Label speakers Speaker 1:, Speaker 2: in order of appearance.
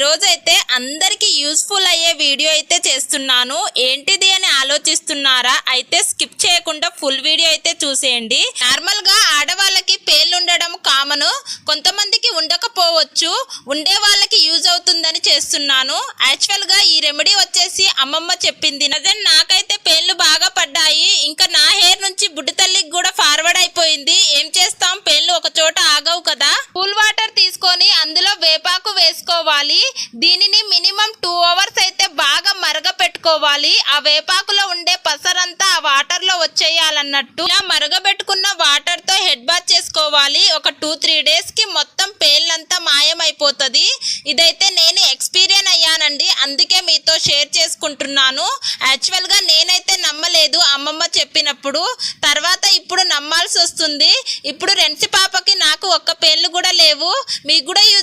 Speaker 1: ఈరోజు అయితే అందరికి యూస్ఫుల్ అయ్యే వీడియో అయితే చేస్తున్నాను. ఏంటిది అని ఆలోచిస్తున్నారా? అయితే స్కిప్ చేయకుండా ఫుల్ వీడియో అయితే చూసేయండి. నార్మల్గా ఆడవాళ్ళకి పేర్లు ఉండడం కామను. కొంతమందికి ఉండకపోవచ్చు. ఉండే వాళ్ళకి యూజ్ అవుతుందని చేస్తున్నాను. యాక్చువల్గా ఈ రెమెడీ వచ్చేసి అమ్మమ్మ చెప్పింది. అదే నాకైతే పేర్లు బాగా పడ్డాయి. ఇంకా నా హెయిర్ నుంచి బుడ్డి తల్లికి కూడా ఫార్వర్డ్ అయిపోయింది. ఏం చేస్తాం? పేర్లు ఒక చోట అందులో వేపాకు వేసుకోవాలి. దీనిని మినిమం టూ అవర్స్ అయితే బాగా మరగపెట్టుకోవాలి. ఆ వేపాకులో ఉండే పసరంతా ఆ వాటర్లో వచ్చేయాలన్నట్టు. ఇలా మరగబెట్టుకున్న వాటర్తో హెడ్ బాత్ చేసుకోవాలి. ఒక టూ త్రీ డేస్కి మొత్తం పేళ్ళంతా మాయమైపోతుంది. ఇదైతే నేను ఎక్స్పీరియన్ అయ్యానండి. అందుకే మీతో షేర్ చేసుకుంటున్నాను. యాక్చువల్గా నేనైతే నమ్మలేదు అమ్మమ్మ చెప్పినప్పుడు. తర్వాత ఇప్పుడు నమ్మాల్సి వస్తుంది ఇప్పుడు రెండ్సి పాపకి నాకు ఒక్క పేర్లు కూడా లేవు. మీకు కూడా యూజ్